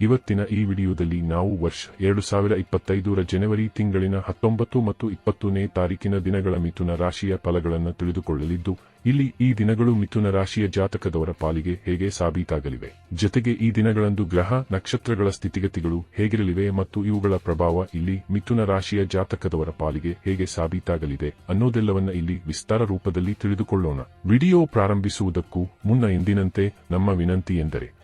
ಇವತ್ತಿನ ಈ ವಿಡಿಯೋದಲ್ಲಿ ನಾವು ವರ್ಷ ಎರಡು ಸಾವಿರ ಇಪ್ಪತ್ತೈದರ ಜನವರಿ ತಿಂಗಳಿನ ಹತ್ತೊಂಬತ್ತು ಮತ್ತು ಇಪ್ಪತ್ತನೇ ತಾರೀಕಿನ ದಿನಗಳ ಮಿಥುನ ರಾಶಿಯ ಫಲಗಳನ್ನು ತಿಳಿದುಕೊಳ್ಳಲಿದ್ದು, ಇಲ್ಲಿ ಈ ದಿನಗಳು ಮಿಥುನ ರಾಶಿಯ ಜಾತಕದವರ ಪಾಲಿಗೆ ಹೇಗೆ ಸಾಬೀತಾಗಲಿವೆ. ಜೊತೆಗೆ ಈ ದಿನಗಳಂದು ಗ್ರಹ, ನಕ್ಷತ್ರಗಳ ಸ್ಥಿತಿಗತಿಗಳು ಹೇಗಿರಲಿವೆ ಮತ್ತು ಇವುಗಳ ಪ್ರಭಾವ ಇಲ್ಲಿ ಮಿಥುನ ರಾಶಿಯ ಜಾತಕದವರ ಪಾಲಿಗೆ ಹೇಗೆ ಸಾಬೀತಾಗಲಿದೆ ಅನ್ನೋದೆಲ್ಲವನ್ನ ಇಲ್ಲಿ ವಿಸ್ತಾರ ರೂಪದಲ್ಲಿ ತಿಳಿದುಕೊಳ್ಳೋಣ. ವಿಡಿಯೋ ಪ್ರಾರಂಭಿಸುವುದಕ್ಕೂ ಮುನ್ನ ಎಂದಿನಂತೆ ನಮ್ಮ ವಿನಂತಿ ಎಂದರೆ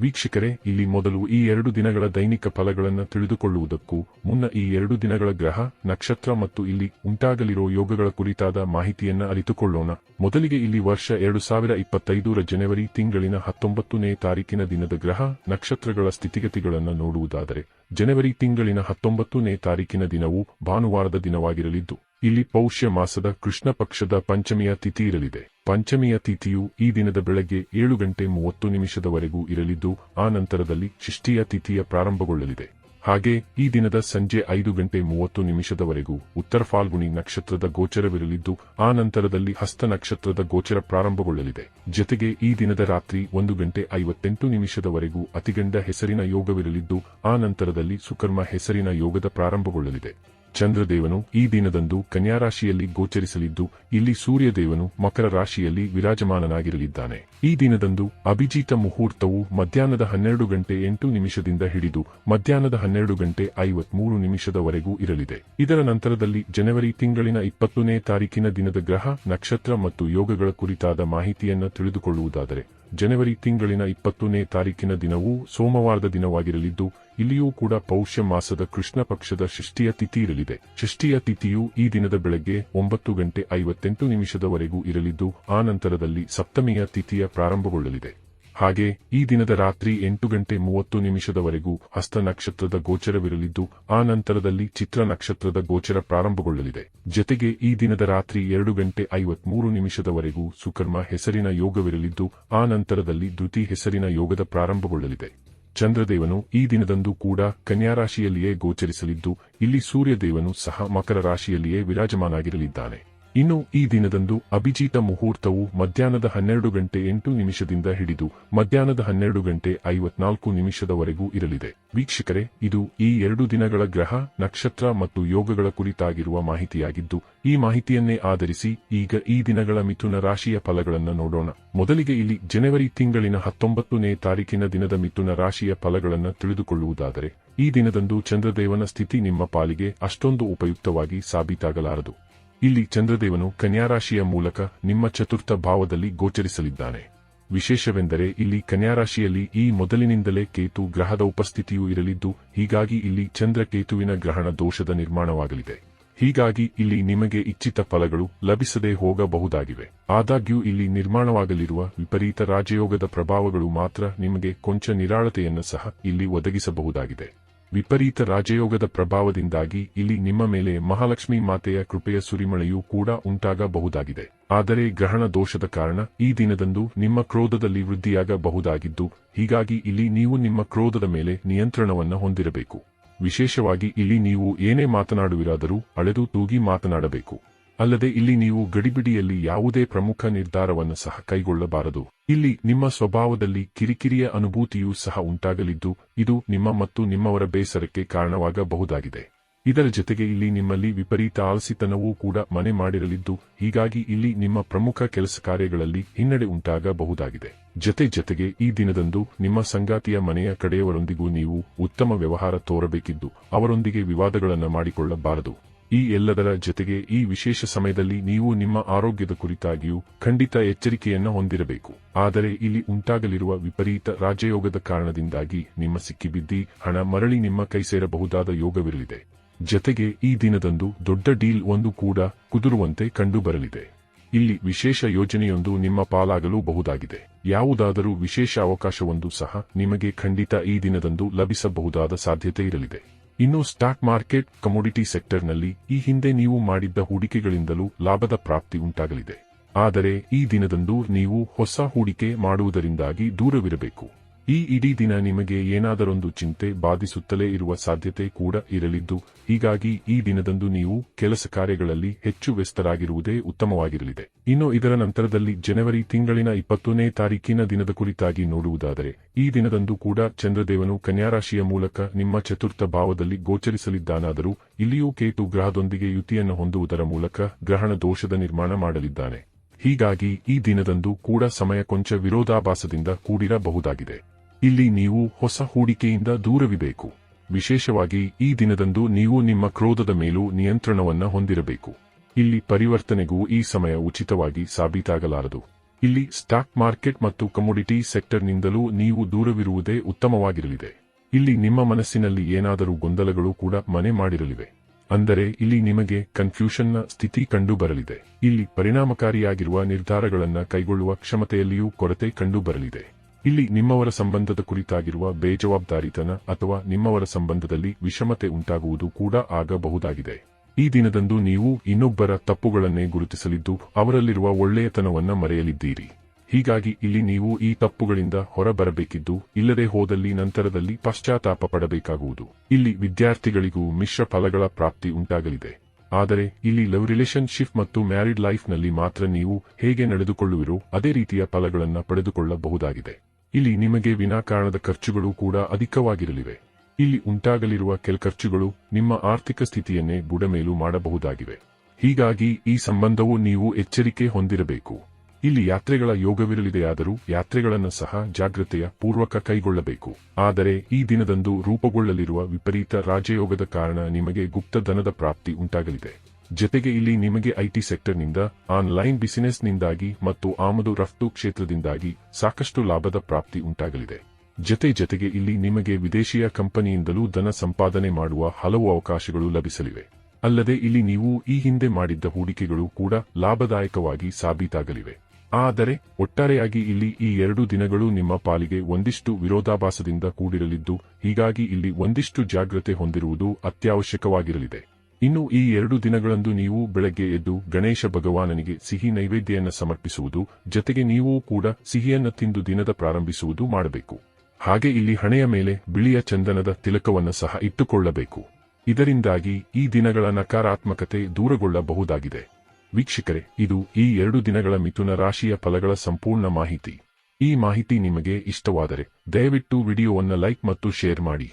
ವೀಕ್ಷಕರೇ, ಇಲ್ಲಿ ಮೊದಲು ಈ ಎರಡು ದಿನಗಳ ದೈನಿಕ ಫಲಗಳನ್ನು ತಿಳಿದುಕೊಳ್ಳುವುದಕ್ಕೂ ಮುನ್ನ ಈ ಎರಡು ದಿನಗಳ ಗ್ರಹ, ನಕ್ಷತ್ರ ಮತ್ತು ಇಲ್ಲಿ ಉಂಟಾಗಲಿರೋ ಯೋಗಗಳ ಕುರಿತಾದ ಮಾಹಿತಿಯನ್ನ ಅರಿತುಕೊಳ್ಳೋಣ. ಮೊದಲಿಗೆ ಇಲ್ಲಿ ವರ್ಷ ಎರಡು ಸಾವಿರ ಇಪ್ಪತ್ತೈದರ ಜನವರಿ ತಿಂಗಳಿನ ಹತ್ತೊಂಬತ್ತನೇ ತಾರೀಕಿನ ದಿನದ ಗ್ರಹ, ನಕ್ಷತ್ರಗಳ ಸ್ಥಿತಿಗತಿಗಳನ್ನು ನೋಡುವುದಾದರೆ, ಜನವರಿ ತಿಂಗಳಿನ ಹತ್ತೊಂಬತ್ತನೇ ತಾರೀಕಿನ ದಿನವು ಭಾನುವಾರದ ದಿನವಾಗಿರಲಿದ್ದು, ಇಲ್ಲಿ ಪೌಷ್ಯ ಮಾಸದ ಕೃಷ್ಣ ಪಕ್ಷದ ಪಂಚಮಿಯ ತಿಥಿ ಇರಲಿದೆ. ಪಂಚಮಿಯ ತಿಥಿಯು ಈ ದಿನದ ಬೆಳಗ್ಗೆ ಏಳು ಗಂಟೆ ಮೂವತ್ತು ನಿಮಿಷದವರೆಗೂ ಇರಲಿದ್ದು, ಆ ನಂತರದಲ್ಲಿ ಷಷ್ಠಿಯ ತಿಥಿಯ ಪ್ರಾರಂಭಗೊಳ್ಳಲಿದೆ. ಹಾಗೆ, ಈ ದಿನದ ಸಂಜೆ ಐದು ಗಂಟೆ ಮೂವತ್ತು ನಿಮಿಷದವರೆಗೂ ಉತ್ತರ ಫಾಲ್ಗುಣಿ ನಕ್ಷತ್ರದ ಗೋಚರವಿರಲಿದ್ದು, ಆ ನಂತರದಲ್ಲಿ ಹಸ್ತ ನಕ್ಷತ್ರದ ಗೋಚರ ಪ್ರಾರಂಭಗೊಳ್ಳಲಿದೆ. ಜೊತೆಗೆ ಈ ದಿನದ ರಾತ್ರಿ ಒಂದು ಗಂಟೆ ಐವತ್ತೆಂಟು ನಿಮಿಷದವರೆಗೂ ಅತಿಗಂಡ ಹೆಸರಿನ ಯೋಗವಿರಲಿದ್ದು, ಆ ನಂತರದಲ್ಲಿ ಸುಕರ್ಮ ಹೆಸರಿನ ಯೋಗದ ಪ್ರಾರಂಭಗೊಳ್ಳಲಿದೆ. ಚಂದ್ರದೇವನು ಈ ದಿನದಂದು ಕನ್ಯಾರಾಶಿಯಲ್ಲಿ ಗೋಚರಿಸಲಿದ್ದು ಇಲ್ಲಿ ಸೂರ್ಯದೇವನು ಮಕರ ರಾಶಿಯಲ್ಲಿ ವಿರಾಜಮಾನನಾಗಿರಲಿದ್ದಾನೆ. ಈ ದಿನದಂದು ಅಭಿಜಿತ ಮುಹೂರ್ತವು ಮಧ್ಯಾಹ್ನದ ಹನ್ನೆರಡು ಗಂಟೆ ಎಂಟು ನಿಮಿಷದಿಂದ ಹಿಡಿದು ಮಧ್ಯಾಹ್ನದ ಹನ್ನೆರಡು ಗಂಟೆ ಐವತ್ಮೂರು ನಿಮಿಷದವರೆಗೂ ಇರಲಿದೆ. ಇದರ ನಂತರದಲ್ಲಿ ಜನವರಿ ತಿಂಗಳಿನ ಇಪ್ಪತ್ತನೇ ತಾರೀಕಿನ ದಿನದ ಗ್ರಹ, ನಕ್ಷತ್ರ ಮತ್ತು ಯೋಗಗಳ ಕುರಿತಾದ ಮಾಹಿತಿಯನ್ನು ತಿಳಿದುಕೊಳ್ಳುವುದಾದರೆ, ಜನವರಿ ತಿಂಗಳಿನ ಇಪ್ಪತ್ತನೇ ತಾರೀಕಿನ ದಿನವೂ ಸೋಮವಾರದ ದಿನವಾಗಿರಲಿದ್ದು, ಇಲ್ಲಿಯೂ ಕೂಡ ಪೌಷ್ಯ ಮಾಸದ ಕೃಷ್ಣ ಪಕ್ಷದ ಷಷ್ಠಿಯ ತಿಥಿ ಇರಲಿದೆ. ಷಷ್ಠಿಯ ತಿಥಿಯು ಈ ದಿನದ ಬೆಳಗ್ಗೆ ಒಂಬತ್ತು ಗಂಟೆ ಐವತ್ತೆಂಟು ನಿಮಿಷದವರೆಗೂ ಇರಲಿದ್ದು, ಆ ನಂತರದಲ್ಲಿ ಸಪ್ತಮಿಯ ತಿಥಿಯ ಪ್ರಾರಂಭಗೊಳ್ಳಲಿದೆ. ಹಾಗೆ ಈ ದಿನದ ರಾತ್ರಿ ಎಂಟು ಗಂಟೆ ಮೂವತ್ತು ನಿಮಿಷದವರೆಗೂ ಹಸ್ತ ನಕ್ಷತ್ರದ ಗೋಚರವಿರಲಿದ್ದು, ಆ ನಂತರದಲ್ಲಿ ಚಿತ್ರ ನಕ್ಷತ್ರದ ಗೋಚರ ಪ್ರಾರಂಭಗೊಳ್ಳಲಿದೆ. ಜತೆಗೆ ಈ ದಿನದ ರಾತ್ರಿ ಎರಡು ಗಂಟೆ ಐವತ್ಮೂರು ನಿಮಿಷದವರೆಗೂ ಸುಕರ್ಮ ಹೆಸರಿನ ಯೋಗವಿರಲಿದ್ದು, ಆ ನಂತರದಲ್ಲಿ ದ್ಯುತಿ ಹೆಸರಿನ ಯೋಗದ ಪ್ರಾರಂಭಗೊಳ್ಳಲಿದೆ. ಚಂದ್ರದೇವನು ಈ ದಿನದಂದು ಕೂಡ ಕನ್ಯಾರಾಶಿಯಲ್ಲಿಯೇ ಗೋಚರಿಸಲಿದ್ದು, ಇಲ್ಲಿ ಸೂರ್ಯದೇವನು ಸಹ ಮಕರ ರಾಶಿಯಲ್ಲಿಯೇ ವಿರಾಜಮಾನಾಗಿರಲಿದ್ದಾನೆ. ಇನ್ನು ಈ ದಿನದಂದು ಅಭಿಜಿತ ಮುಹೂರ್ತವು ಮಧ್ಯಾಹ್ನದ ಹನ್ನೆರಡು ಗಂಟೆ ಎಂಟು ನಿಮಿಷದಿಂದ ಹಿಡಿದು ಮಧ್ಯಾಹ್ನದ ಹನ್ನೆರಡು ಗಂಟೆ ಐವತ್ನಾಲ್ಕು ನಿಮಿಷದವರೆಗೂ ಇರಲಿದೆ. ವೀಕ್ಷಕರೇ, ಇದು ಈ ಎರಡು ದಿನಗಳ ಗ್ರಹ, ನಕ್ಷತ್ರ ಮತ್ತು ಯೋಗಗಳ ಕುರಿತಾಗಿರುವ ಮಾಹಿತಿಯಾಗಿದ್ದು, ಈ ಮಾಹಿತಿಯನ್ನೇ ಆಧರಿಸಿ ಈಗ ಈ ದಿನಗಳ ಮಿಥುನ ರಾಶಿಯ ಫಲಗಳನ್ನು ನೋಡೋಣ. ಮೊದಲಿಗೆ ಇಲ್ಲಿ ಜನವರಿ ತಿಂಗಳಿನ ಹತ್ತೊಂಬತ್ತನೇ ತಾರೀಕಿನ ದಿನದ ಮಿಥುನ ರಾಶಿಯ ಫಲಗಳನ್ನು ತಿಳಿದುಕೊಳ್ಳುವುದಾದರೆ, ಈ ದಿನದಂದು ಚಂದ್ರದೇವನ ಸ್ಥಿತಿ ನಿಮ್ಮ ಪಾಲಿಗೆ ಅಷ್ಟೊಂದು ಉಪಯುಕ್ತವಾಗಿ ಸಾಬೀತಾಗಲಾರದು. ಇಲ್ಲಿ ಚಂದ್ರದೇವನು ಕನ್ಯಾರಾಶಿಯ ಮೂಲಕ ನಿಮ್ಮ ಚತುರ್ಥ ಭಾವದಲ್ಲಿ ಗೋಚರಿಸಲಿದ್ದಾನೆ. ವಿಶೇಷವೆಂದರೆ ಇಲ್ಲಿ ಕನ್ಯಾರಾಶಿಯಲ್ಲಿ ಈ ಮೊದಲಿನಿಂದಲೇ ಕೇತು ಗ್ರಹದ ಉಪಸ್ಥಿತಿಯೂ ಇರಲಿದ್ದು, ಹೀಗಾಗಿ ಇಲ್ಲಿ ಚಂದ್ರಕೇತುವಿನ ಗ್ರಹಣ ದೋಷದ ನಿರ್ಮಾಣವಾಗಲಿದೆ. ಹೀಗಾಗಿ ಇಲ್ಲಿ ನಿಮಗೆ ಇಚ್ಛಿತ ಫಲಗಳು ಲಭಿಸದೆ ಹೋಗಬಹುದಾಗಿವೆ. ಆದಾಗ್ಯೂ ಇಲ್ಲಿ ನಿರ್ಮಾಣವಾಗಲಿರುವ ವಿಪರೀತ ರಾಜಯೋಗದ ಪ್ರಭಾವಗಳು ಮಾತ್ರ ನಿಮಗೆ ಕೊಂಚ ನಿರಾಳತೆಯನ್ನು ಸಹ ಇಲ್ಲಿ ಒದಗಿಸಬಹುದಾಗಿದೆ. ವಿಪರೀತ ರಾಜಯೋಗದ ಪ್ರಭಾವದಿಂದಾಗಿ ಇಲ್ಲಿ ನಿಮ್ಮ ಮೇಲೆ ಮಹಾಲಕ್ಷ್ಮಿ ಮಾತೆಯ ಕೃಪೆಯ ಸುರಿಮಳೆಯೂ ಕೂಡ ಉಂಟಾಗಬಹುದಾಗಿದೆ. ಆದರೆ ಗ್ರಹಣ ದೋಷದ ಕಾರಣ ಈ ದಿನದಂದು ನಿಮ್ಮ ಕ್ರೋಧದಲ್ಲಿ ವೃದ್ಧಿಯಾಗಬಹುದಾಗಿದ್ದು, ಹೀಗಾಗಿ ಇಲ್ಲಿ ನೀವು ನಿಮ್ಮ ಕ್ರೋಧದ ಮೇಲೆ ನಿಯಂತ್ರಣವನ್ನು ಹೊಂದಿರಬೇಕು. ವಿಶೇಷವಾಗಿ ಇಲ್ಲಿ ನೀವು ಏನೇ ಮಾತನಾಡುವಿರಾದರೂ ಅಳೆದು ತೂಗಿ ಮಾತನಾಡಬೇಕು. ಅಲ್ಲದೆ ಇಲ್ಲಿ ನೀವು ಗಡಿಬಿಡಿಯಲ್ಲಿ ಯಾವುದೇ ಪ್ರಮುಖ ನಿರ್ಧಾರವನ್ನು ಸಹ ಕೈಗೊಳ್ಳಬಾರದು. ಇಲ್ಲಿ ನಿಮ್ಮ ಸ್ವಭಾವದಲ್ಲಿ ಕಿರಿಕಿರಿಯ ಅನುಭೂತಿಯೂ ಸಹ ಉಂಟಾಗಲಿದ್ದು, ಇದು ನಿಮ್ಮ ಮತ್ತು ನಿಮ್ಮವರ ಬೇಸರಕ್ಕೆ ಕಾರಣವಾಗಬಹುದಾಗಿದೆ. ಇದರ ಜೊತೆಗೆ ಇಲ್ಲಿ ನಿಮ್ಮಲ್ಲಿ ವಿಪರೀತ ಆಲಸಿತನವೂ ಕೂಡ ಮನೆ ಮಾಡಿರಲಿದ್ದು, ಹೀಗಾಗಿ ಇಲ್ಲಿ ನಿಮ್ಮ ಪ್ರಮುಖ ಕೆಲಸ ಕಾರ್ಯಗಳಲ್ಲಿ ಹಿನ್ನಡೆ ಉಂಟಾಗಬಹುದಾಗಿದೆ. ಜೊತೆ ಜೊತೆಗೆ ಈ ದಿನದಂದು ನಿಮ್ಮ ಸಂಗಾತಿಯ ಮನೆಯ ಕಡೆಯವರೊಂದಿಗೂ ನೀವು ಉತ್ತಮ ವ್ಯವಹಾರ ತೋರಬೇಕಿದ್ದು, ಅವರೊಂದಿಗೆ ವಿವಾದಗಳನ್ನು ಮಾಡಿಕೊಳ್ಳಬಾರದು. ಈ ಎಲ್ಲದರ ಜೊತೆಗೆ ಈ ವಿಶೇಷ ಸಮಯದಲ್ಲಿ ನೀವು ನಿಮ್ಮ ಆರೋಗ್ಯದ ಕುರಿತಾಗಿಯೂ ಖಂಡಿತ ಎಚ್ಚರಿಕೆಯನ್ನು ಹೊಂದಿರಬೇಕು. ಆದರೆ ಇಲ್ಲಿ ಉಂಟಾಗಲಿರುವ ವಿಪರೀತ ರಾಜಯೋಗದ ಕಾರಣದಿಂದಾಗಿ ನಿಮ್ಮ ಸಿಕ್ಕಿಬಿದ್ದಿ ಹಣ ಮರಳಿ ನಿಮ್ಮ ಕೈ ಸೇರಬಹುದಾದ ಯೋಗವಿರಲಿದೆ. ಜತೆಗೆ ಈ ದಿನದಂದು ದೊಡ್ಡ ಡೀಲ್ ಒಂದು ಕೂಡ ಕುದುರುವಂತೆ ಕಂಡುಬರಲಿದೆ. ಇಲ್ಲಿ ವಿಶೇಷ ಯೋಜನೆಯೊಂದು ನಿಮ್ಮ ಪಾಲಾಗಲು ಬಹುದಾಗಿದೆ. ಯಾವುದಾದರೂ ವಿಶೇಷ ಅವಕಾಶವೊಂದು ಸಹ ನಿಮಗೆ ಖಂಡಿತ ಈ ದಿನದಂದು ಲಭಿಸಬಹುದಾದ ಸಾಧ್ಯತೆ ಇರಲಿದೆ. ಇನ್ನು ಸ್ಟಾಕ್ ಮಾರ್ಕೆಟ್ ಕಮೋಡಿಟಿ ಸೆಕ್ಟರ್ನಲ್ಲಿ ಈ ಹಿಂದೆ ನೀವು ಮಾಡಿದ್ದ ಹೂಡಿಕೆಗಳಿಂದಲೂ ಲಾಭದ ಪ್ರಾಪ್ತಿ ಉಂಟಾಗಲಿದೆ. ಆದರೆ ಈ ದಿನದಂದು ನೀವು ಹೊಸ ಹೂಡಿಕೆ ಮಾಡುವುದರಿಂದಾಗಿ ದೂರವಿರಬೇಕು. ಈ ಇಡೀ ದಿನ ನಿಮಗೆ ಏನಾದರೊಂದು ಚಿಂತೆ ಬಾಧಿಸುತ್ತಲೇ ಇರುವ ಸಾಧ್ಯತೆ ಕೂಡ ಇರಲಿದ್ದು, ಹೀಗಾಗಿ ಈ ದಿನದಂದು ನೀವು ಕೆಲಸ ಕಾರ್ಯಗಳಲ್ಲಿ ಹೆಚ್ಚು ವ್ಯಸ್ತರಾಗಿರುವುದೇ ಉತ್ತಮವಾಗಿರಲಿದೆ. ಇನ್ನು ಇದರ ನಂತರದಲ್ಲಿ ಜನವರಿ ತಿಂಗಳಿನ ಇಪ್ಪತ್ತನೇ ತಾರೀಕಿನ ದಿನದ ಕುರಿತಾಗಿ ನೋಡುವುದಾದರೆ, ಈ ದಿನದಂದು ಕೂಡ ಚಂದ್ರದೇವನು ಕನ್ಯಾರಾಶಿಯ ಮೂಲಕ ನಿಮ್ಮ ಚತುರ್ಥ ಭಾವದಲ್ಲಿ ಗೋಚರಿಸಲಿದ್ದಾನಾದರೂ, ಇಲ್ಲಿಯೂ ಕೇತು ಗ್ರಹದೊಂದಿಗೆ ಯುತಿಯನ್ನು ಹೊಂದುವುದರ ಮೂಲಕ ಗ್ರಹಣ ದೋಷದ ನಿರ್ಮಾಣ ಮಾಡಲಿದ್ದಾನೆ. ಹೀಗಾಗಿ ಈ ದಿನದಂದು ಕೂಡ ಸಮಯ ಕೊಂಚ ವಿರೋಧಾಭಾಸದಿಂದ ಕೂಡಿರಬಹುದಾಗಿದೆ. ಇಲ್ಲಿ ನೀವು ಹೊಸ ಹೂಡಿಕೆಯಿಂದ ದೂರವಿಬೇಕು. ವಿಶೇಷವಾಗಿ ಈ ದಿನದಂದು ನೀವು ನಿಮ್ಮ ಕ್ರೋಧದ ಮೇಲೂ ನಿಯಂತ್ರಣವನ್ನ ಹೊಂದಿರಬೇಕು. ಇಲ್ಲಿ ಪರಿವರ್ತನೆಗೂ ಈ ಸಮಯ ಉಚಿತವಾಗಿ ಸಾಬೀತಾಗಲಾರದು. ಇಲ್ಲಿ ಸ್ಟಾಕ್ ಮಾರ್ಕೆಟ್ ಮತ್ತು ಕಮೋಡಿಟಿ ಸೆಕ್ಟರ್ನಿಂದಲೂ ನೀವು ದೂರವಿರುವುದೇ ಉತ್ತಮವಾಗಿರಲಿದೆ. ಇಲ್ಲಿ ನಿಮ್ಮ ಮನಸ್ಸಿನಲ್ಲಿ ಏನಾದರೂ ಗೊಂದಲಗಳು ಕೂಡ ಮನೆ ಮಾಡಿರಲಿವೆ. ಅಂದರೆ ಇಲ್ಲಿ ನಿಮಗೆ ಕನ್ಫ್ಯೂಷನ್ನ ಸ್ಥಿತಿ ಕಂಡುಬರಲಿದೆ. ಇಲ್ಲಿ ಪರಿಣಾಮಕಾರಿಯಾಗಿರುವ ನಿರ್ಧಾರಗಳನ್ನು ಕೈಗೊಳ್ಳುವ ಕ್ಷಮತೆಯಲ್ಲಿಯೂ ಕೊರತೆ ಕಂಡುಬರಲಿದೆ. ಇಲ್ಲಿ ನಿಮ್ಮವರ ಸಂಬಂಧದ ಕುರಿತಾಗಿರುವ ಬೇಜವಾಬ್ದಾರಿತನ ಅಥವಾ ನಿಮ್ಮವರ ಸಂಬಂಧದಲ್ಲಿ ವಿಷಮತೆ ಉಂಟಾಗುವುದು ಕೂಡ ಆಗಬಹುದಾಗಿದೆ. ಈ ದಿನದಂದು ನೀವು ಇನ್ನೊಬ್ಬರ ತಪ್ಪುಗಳನ್ನೇ ಗುರುತಿಸಲಿದ್ದು ಅವರಲ್ಲಿರುವ ಒಳ್ಳೆಯತನವನ್ನ ಮರೆಯಲಿದ್ದೀರಿ. ಹೀಗಾಗಿ ಇಲ್ಲಿ ನೀವು ಈ ತಪ್ಪುಗಳಿಂದ ಹೊರಬರಬೇಕಿದ್ದು ಇಲ್ಲದೆ ಹೋದಲ್ಲಿ ನಂತರದಲ್ಲಿ ಪಶ್ಚಾತ್ತಾಪ ಪಡಬೇಕಾಗುವುದು. ಇಲ್ಲಿ ವಿದ್ಯಾರ್ಥಿಗಳಿಗೂ ಮಿಶ್ರ ಫಲಗಳ ಪ್ರಾಪ್ತಿ ಉಂಟಾಗಲಿದೆ. ಆದರೆ ಇಲ್ಲಿ ಲವ್ ರಿಲೇಶನ್ಶಿಪ್ ಮತ್ತು ಮ್ಯಾರಿಡ್ ಲೈಫ್ನಲ್ಲಿ ಮಾತ್ರ ನೀವು ಹೇಗೆ ನಡೆದುಕೊಳ್ಳುವಿರೋ ಅದೇ ರೀತಿಯ ಫಲಗಳನ್ನು ಪಡೆದುಕೊಳ್ಳಬಹುದಾಗಿದೆ. ಇಲ್ಲಿ ನಿಮಗೆ ವಿನಾಕಾರಣದ ಖರ್ಚುಗಳು ಕೂಡ ಅಧಿಕವಾಗಿರಲಿವೆ. ಇಲ್ಲಿ ಉಂಟಾಗಲಿರುವ ಕೆಲ ಖರ್ಚುಗಳು ನಿಮ್ಮ ಆರ್ಥಿಕ ಸ್ಥಿತಿಯನ್ನೇ ಬುಡಮೇಲು ಮಾಡಬಹುದಾಗಿವೆ. ಹೀಗಾಗಿ ಈ ಸಂಬಂಧವು ನೀವು ಎಚ್ಚರಿಕೆ ಹೊಂದಿರಬೇಕು. ಇಲ್ಲಿ ಯಾತ್ರೆಗಳ ಯೋಗವಿರಲಿದೆಯಾದರೂ ಯಾತ್ರೆಗಳನ್ನು ಸಹ ಜಾಗ್ರತೆಯ ಪೂರ್ವಕ ಕೈಗೊಳ್ಳಬೇಕು. ಆದರೆ ಈ ದಿನದಂದು ರೂಪುಗೊಳ್ಳಲಿರುವ ವಿಪರೀತ ರಾಜಯೋಗದ ಕಾರಣ ನಿಮಗೆ ಗುಪ್ತಧನದ ಪ್ರಾಪ್ತಿ ಉಂಟಾಗಲಿದೆ. ಜತೆಗೆ ಇಲ್ಲಿ ನಿಮಗೆ ಐಟಿ ಸೆಕ್ಟರ್ನಿಂದ, ಆನ್ಲೈನ್ ಬಿಸಿನೆಸ್ನಿಂದಾಗಿ ಮತ್ತು ಆಮದು ರಫ್ತು ಕ್ಷೇತ್ರದಿಂದಾಗಿ ಸಾಕಷ್ಟು ಲಾಭದ ಪ್ರಾಪ್ತಿ ಉಂಟಾಗಲಿದೆ. ಜತೆ ಜತೆಗೆ ಇಲ್ಲಿ ನಿಮಗೆ ವಿದೇಶಿಯ ಕಂಪನಿಯಿಂದಲೂ ಧನ ಸಂಪಾದನೆ ಮಾಡುವ ಹಲವು ಅವಕಾಶಗಳು ಲಭಿಸಲಿವೆ. ಅಲ್ಲದೆ ಇಲ್ಲಿ ನೀವು ಈ ಹಿಂದೆ ಮಾಡಿದ್ದ ಹೂಡಿಕೆಗಳು ಕೂಡ ಲಾಭದಾಯಕವಾಗಿ ಸಾಬೀತಾಗಲಿವೆ. ಆದರೆ, ಒಟ್ಟಾರೆಯಾಗಿ ಇಲ್ಲಿ ಈ ಎರಡು ದಿನಗಳು ನಿಮ್ಮ ಪಾಲಿಗೆ ಒಂದಿಷ್ಟು ವಿರೋಧಾಭಾಸದಿಂದ ಕೂಡಿರಲಿದ್ದು, ಹೀಗಾಗಿ ಇಲ್ಲಿ ಒಂದಿಷ್ಟು ಜಾಗ್ರತೆ ಹೊಂದಿರುವುದು ಅತ್ಯವಶ್ಯಕವಾಗಿರಲಿದೆ. ಇನ್ನು ಈ ಎರಡು ದಿನಗಳಂದು ನೀವು ಬೆಳಗ್ಗೆ ಎದ್ದು ಗಣೇಶ ಭಗವಾನನಿಗೆ ಸಿಹಿ ನೈವೇದ್ಯವನ್ನು ಸಮರ್ಪಿಸುವುದು, ಜತೆಗೆ ನೀವು ಕೂಡ ಸಿಹಿಯನ್ನು ತಿಂದು ದಿನದ ಪ್ರಾರಂಭಿಸುವುದು ಮಾಡಬೇಕು. ಹಾಗೆ ಇಲ್ಲಿ ಹಣೆಯ ಮೇಲೆ ಬಿಳಿಯ ಚಂದನದ ತಿಲಕವನ್ನು ಸಹ ಇಟ್ಟುಕೊಳ್ಳಬೇಕು. ಇದರಿಂದಾಗಿ ಈ ದಿನಗಳ ನಕಾರಾತ್ಮಕತೆ ದೂರಗೊಳ್ಳಬಹುದಾಗಿದೆ. ವೀಕ್ಷಕರೇ, ಇದು ಈ ಎರಡು ದಿನಗಳ ಮಿಥುನ ರಾಶಿಯ ಫಲಗಳ ಸಂಪೂರ್ಣ ಮಾಹಿತಿ. ಈ ಮಾಹಿತಿ ನಿಮಗೆ ಇಷ್ಟವಾದರೆ ದಯವಿಟ್ಟು ವಿಡಿಯೋವನ್ನು ಲೈಕ್ ಮತ್ತು ಶೇರ್ ಮಾಡಿ.